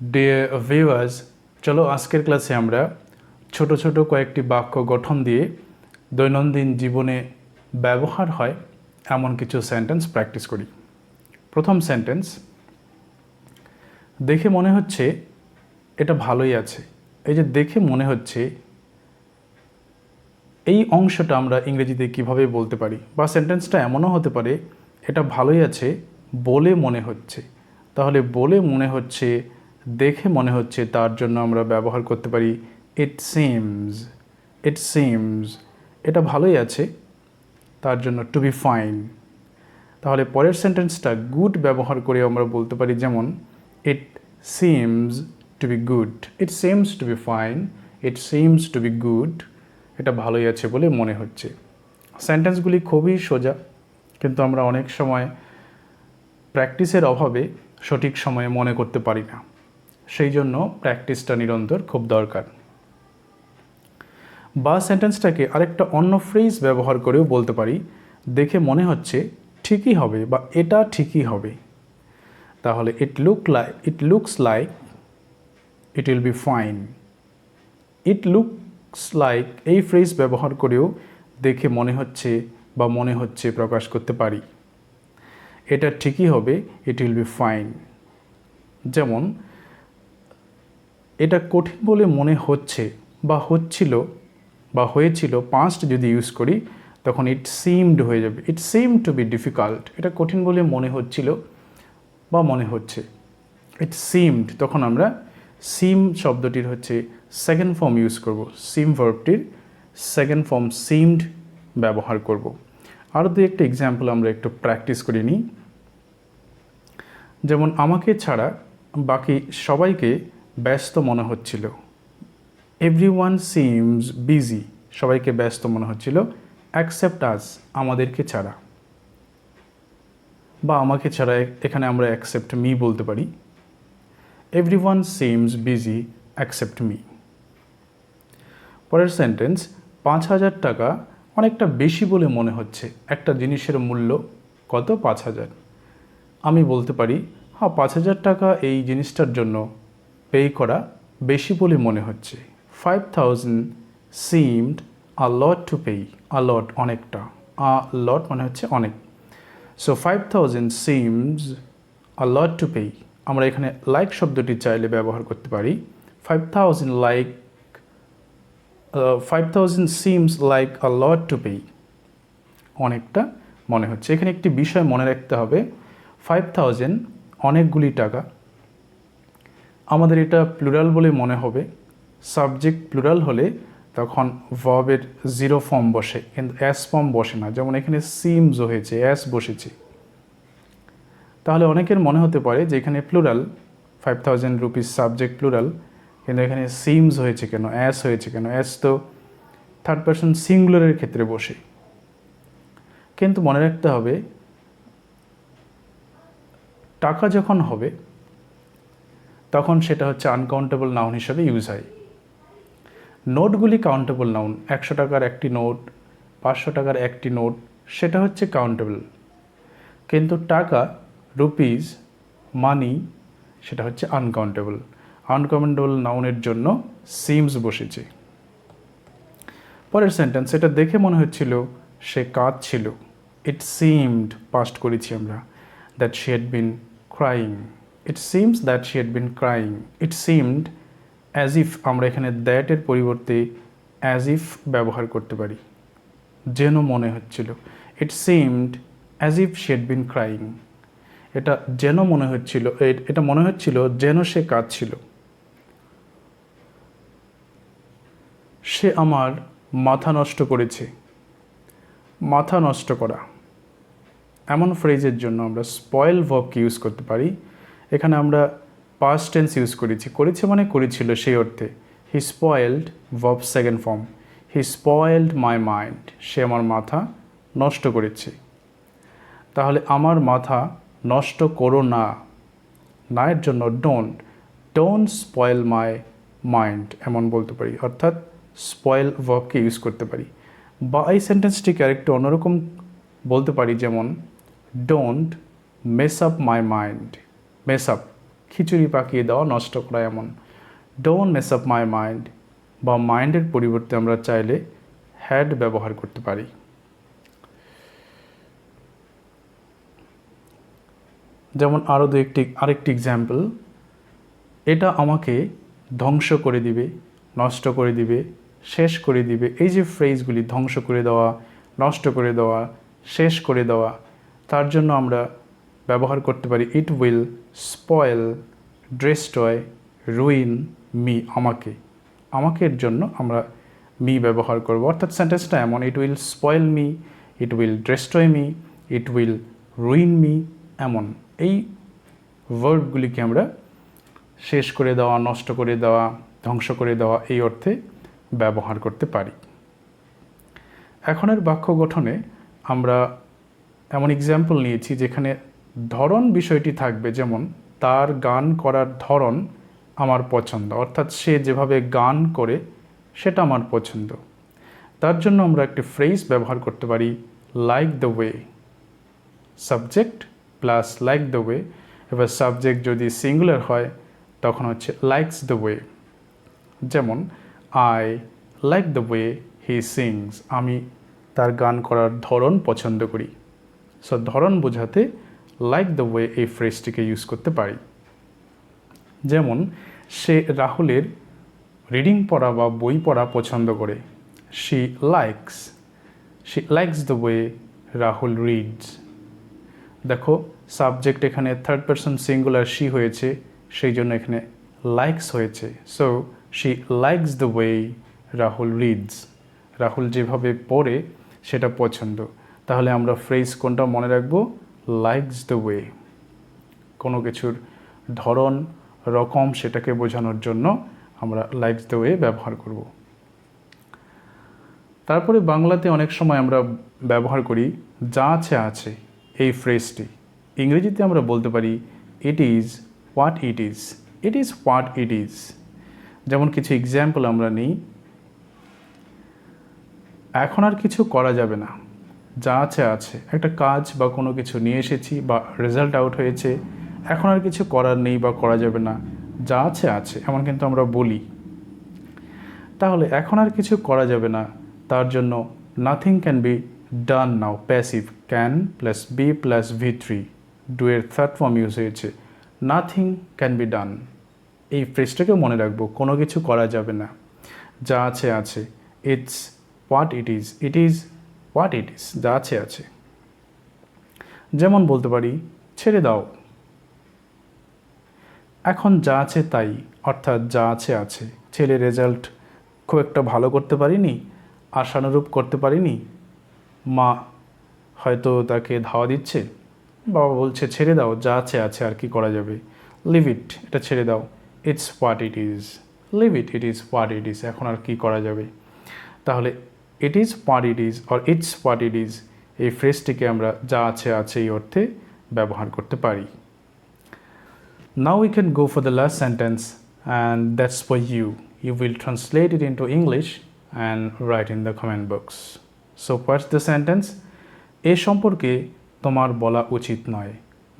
Dear viewers চলো আজকের ক্লাসে আমরা ছোট ছোট কয়েকটি বাক্য গঠন দিয়ে দৈনন্দিন জীবনে ব্যবহার হয় এমন কিছু সেন্টেন্স প্র্যাকটিস করি। প্রথম সেন্টেন্স দেখে মনে হচ্ছে এটা ভালোই আছে। এই যে দেখে মনে হচ্ছে, এই অংশটা আমরা ইংরেজিতে কীভাবে বলতে পারি? বা সেন্টেন্সটা এমনও হতে পারে, এটা ভালোই আছে বলে মনে হচ্ছে। তাহলে বলে মনে হচ্ছে দেখে মনে হচ্ছে তার জন্য আমরা ব্যবহার করতে পারি ইট সিমস ইট সিমস এটা ভালোই আছে, তার জন্য টু বি ফাইন তাহলে পরের সেন্টেন্সটা গুড ব্যবহার করে আমরা বলতে পারি যেমন it seems to be good it seems to be fine it seems to be good এটা ভালোই আছে বলে মনে হচ্ছে। সেন্টেন্সগুলি খুবই সোজা, কিন্তু আমরা অনেক সময় প্র্যাকটিসের অভাবে সঠিক সময়ে মনে করতে পারি না। সেই জন্য প্র্যাকটিসটা নিরন্তর খুব দরকার। বা সেন্টেন্সটাকে আরেকটা অন্য ফ্রেজ ব্যবহার করেও বলতে পারি, দেখে মনে হচ্ছে ঠিকই হবে বা এটা ঠিকই হবে। তাহলে it look like it looks like it will be fine it looks like এই ফ্রেজ ব্যবহার করেও দেখে মনে হচ্ছে বা মনে হচ্ছে প্রকাশ করতে পারি। এটা ঠিকই হবে ইট উইল বি ফাইন যেমন এটা কঠিন বলে মনে হচ্ছে বা হচ্ছিল বা হয়েছিল পাস্ট যদি ইউজ করি, তখন ইট সিমড হয়ে যাবে। It seem to be difficult এটা কঠিন বলে মনে হচ্ছিল বা মনে হচ্ছে। ইট সিমড তখন আমরা সিম শব্দটির হচ্ছে সেকেন্ড ফর্ম ইউজ করব। সিম ভার্বটির সেকেন্ড ফর্ম সিমড ব্যবহার করব। আরও দু একটা এক্সাম্পল আমরা একটু প্র্যাকটিস করে নিই। যেমন আমাকে ছাড়া বাকি সবাইকে ব্যস্ত মনে হচ্ছিল। এভরি ওয়ান সিমস বিজি সবাইকে ব্যস্ত মনে হচ্ছিল অ্যাকসেপ্ট আস আমাদেরকে ছাড়া। বা আমাকে ছাড়া এখানে আমরা অ্যাকসেপ্ট মি বলতে পারি। Every one seems busy accept me পরের সেন্টেন্স পাঁচ হাজার টাকা অনেকটা বেশি বলে মনে হচ্ছে। একটা জিনিসের মূল্য কত? পাঁচ হাজার। আমি বলতে পারি হ্যাঁ পাঁচ হাজার টাকা এই জিনিসটার জন্য পে করা বেশি বলে মনে হচ্ছে। Five thousand seemed a lot to pay a lot অনেকটা আ লট মানে হচ্ছে অনেক। So five thousand seems a lot to pay আমরা এখানে লাইক শব্দটি চাইলে ব্যবহার করতে পারি। Five thousand like five thousand seems like a lot to pay অনেকটা মনে হচ্ছে। এখানে একটি বিষয় মনে রাখতে হবে। ফাইভ থাউজেন্ড অনেকগুলি টাকা আমাদের এটা প্লুরাল বলে মনে হবে। সাবজেক্ট প্লুরাল হলে তখন ভার্বের জিরো ফর্ম বসে, কিন্তু অ্যাস ফর্ম বসে না। যেমন এখানে সিমস হয়েছে অ্যাস বসেছে। তাহলে অনেকের মনে হতে পারে যে এখানে plural five thousand rupees subject plural কিন্তু এখানে সিমস হয়েছে কেন অ্যাস হয়েছে কেন অ্যাস তো থার্ড পার্সন সিঙ্গুলারের ক্ষেত্রে বসে। কিন্তু মনে রাখতে হবে, টাকা যখন হবে তখন সেটা হচ্ছে আনকাউন্টেবল নাউন হিসেবে ইউজ হয়। নোটগুলি কাউন্টেবল নাউন একশো টাকার একটি নোট, পাঁচশো টাকার একটি নোট, সেটা হচ্ছে কাউন্টেবল কিন্তু টাকা রুপিস মানি সেটা হচ্ছে আনকাউন্টেবল আনকাউন্টেবল নাউনের জন্য সিমস বসেছে। পরের সেন্টেন্স এটা দেখে মনে হচ্ছিল সে কাজ ছিল ইট সিমড পাস্ট করেছি আমরা that she had been crying it seems that she had been crying it seemed as if আমরা এখানে দ্যাটের পরিবর্তে অ্যাজ ইফ ব্যবহার করতে পারি। যেন মনে হচ্ছিল। It seemed as if she had been crying এটা যেন মনে হচ্ছিল এটা মনে হচ্ছিল যেন সে কাঁদছিল। সে আমার মাথা নষ্ট করেছে। মাথা নষ্ট করা। এমন ফ্রেজের জন্য আমরা স্পয়েল ভবকে ইউজ করতে পারি। এখানে আমরা পাস্ট টেন্স ইউজ করেছি। করেছে মানে করেছিল সেই অর্থে। He spoiled verb second form he spoiled my mind সে আমার মাথা নষ্ট করেছে। তাহলে আমার মাথা নষ্ট করো না। না এর জন্য don't don't spoil my mind এমন বলতে পারি। অর্থাৎ স্পয়েল ভার্বকে ইউজ করতে পারি। বা এই সেন্টেন্সটিকে আরেকটু অন্যরকম বলতে পারি, যেমন don't mess up my mind mess up খিচুড়ি পাকিয়ে দেওয়া, নষ্ট করা এমন। Don't mess up my mind বা মাইন্ডের পরিবর্তে আমরা চাইলে হ্যাড ব্যবহার করতে পারি। যেমন আরও দু একটি, আরেকটি এক্সাম্পল এটা আমাকে ধ্বংস করে দিবে, নষ্ট করে দিবে, শেষ করে দিবে। এই যে ফ্রেজগুলি ধ্বংস করে দেওয়া, নষ্ট করে দেওয়া, শেষ করে দেওয়া, তার জন্য আমরা ব্যবহার করতে পারি it will spoil, destroy, ruin, me, আমাকে। আমাকের জন্য আমরা মি ব্যবহার করব। অর্থাৎ সেন্টেন্সটা এমন it will spoil me it will destroy me it will ruin me এমন। এই ভার্বগুলিকে আমরা শেষ করে দেওয়া, নষ্ট করে দেওয়া, ধ্বংস করে দেওয়া এই অর্থে ব্যবহার করতে পারি। এখনের বাক্য গঠনে আমরা এমন এক্সাম্পল নিয়েছি যেখানে ধরন বিষয়টি থাকবে যেমন, তার গান করার ধরন আমার পছন্দ, অর্থাৎ সে যেভাবে গান করে সেটা আমার পছন্দ। তার জন্য আমরা একটি ফ্রেজ ব্যবহার করতে পারি like the way subject plus like the way এবার সাবজেক্ট যদি সিঙ্গুলার হয়, তখন হচ্ছে লাইকস দ্য ওয়ে যেমন I like the way he sings আমি তার গান করার ধরন পছন্দ করি। সো ধরন বোঝাতে লাইক দ্য ওয়ে এই ফ্রেজটিকে ইউজ করতে পারি। যেমন, সে রাহুলের রিডিং পড়া বা বই পড়া পছন্দ করে। She likes she likes the way Rahul reads দেখো সাবজেক্ট এখানে থার্ড পারসন সিঙ্গুলার শি হয়েছে, সেই জন্য এখানে লাইকস হয়েছে। So she likes the way Rahul reads Rahul যেভাবে পড়ে, সেটা পছন্দ। তাহলে আমরা ফ্রেজ কোনটা মনে রাখব? লাইকস দ্য ওয়ে কোনো কিছুর ধরন, রকম সেটাকে বোঝানোর জন্য আমরা লাইকস দ্য ওয়ে ব্যবহার করব। তারপরে বাংলাতে অনেক সময় আমরা ব্যবহার করি, যা আছে আছে। এই ফ্রেজটি ইংরেজিতে আমরা বলতে পারি it is what it is it is what it is যেমন কিছু এক্সাম্পল আমরা নিই। এখন আর কিছু করা যাবে না। যা আছে আছে। একটা কাজ বা কোনো কিছু নিয়ে এসেছি বা রেজাল্ট আউট হয়েছে, এখন আর কিছু করার নেই বা করা যাবে না। যা আছে আছে, এমন কিন্তু আমরা বলি। তাহলে এখন আর কিছু করা যাবে না। তার জন্য nothing can be done now passive can plus be plus V three do এর থার্ড ফর্ম ইউজ হয়েছে। নাথিং ক্যান বি ডান এই ফ্রেজটাকে মনে রাখব, কোনো কিছু করা যাবে না। যা আছে আছে। It's what it is it is what it is যা আছে আছে। যেমন বলতে পারি, ছেড়ে দাও। এখন যা আছে তাই, অর্থাৎ যা আছে আছে। ছেলে রেজাল্ট খুব একটা ভালো করতে পারিনি, আশানুরূপ করতে পারিনি। মা হয়তো তাকে ধাওয়া দিচ্ছে, বাবা বলছে, ছেড়ে দাও, যা আছে আছে, আর কি করা যাবে? লিভ ইট এটা ছেড়ে দাও। It's what it is leave it it is what it is এখন আর কি করা যাবে? তাহলে it is what it is or it's what it is এই ফ্রেজটিকে আমরা যা আছে আছে এই অর্থে ব্যবহার করতে পারি। Now we can go for the last sentence and that's for you you will translate it into English and write in the comment box so first the sentence এ সম্পর্কে তোমার বলা উচিত নয়।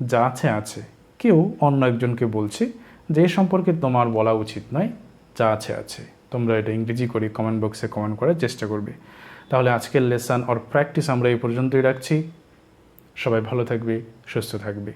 যা আছে আছে। কেউ অন্য একজনকে বলছে যে, এ সম্পর্কে তোমার বলা উচিত নয়। যা আছে আছে। তোমরা এটা ইংরেজি করে কমেন্ট বক্সে কমেন্ট করার চেষ্টা করবে। তাহলে আজকের লেসন অর প্র্যাকটিস আমরা এই পর্যন্তই রাখছি। সবাই ভালো থাকবে, সুস্থ থাকবে।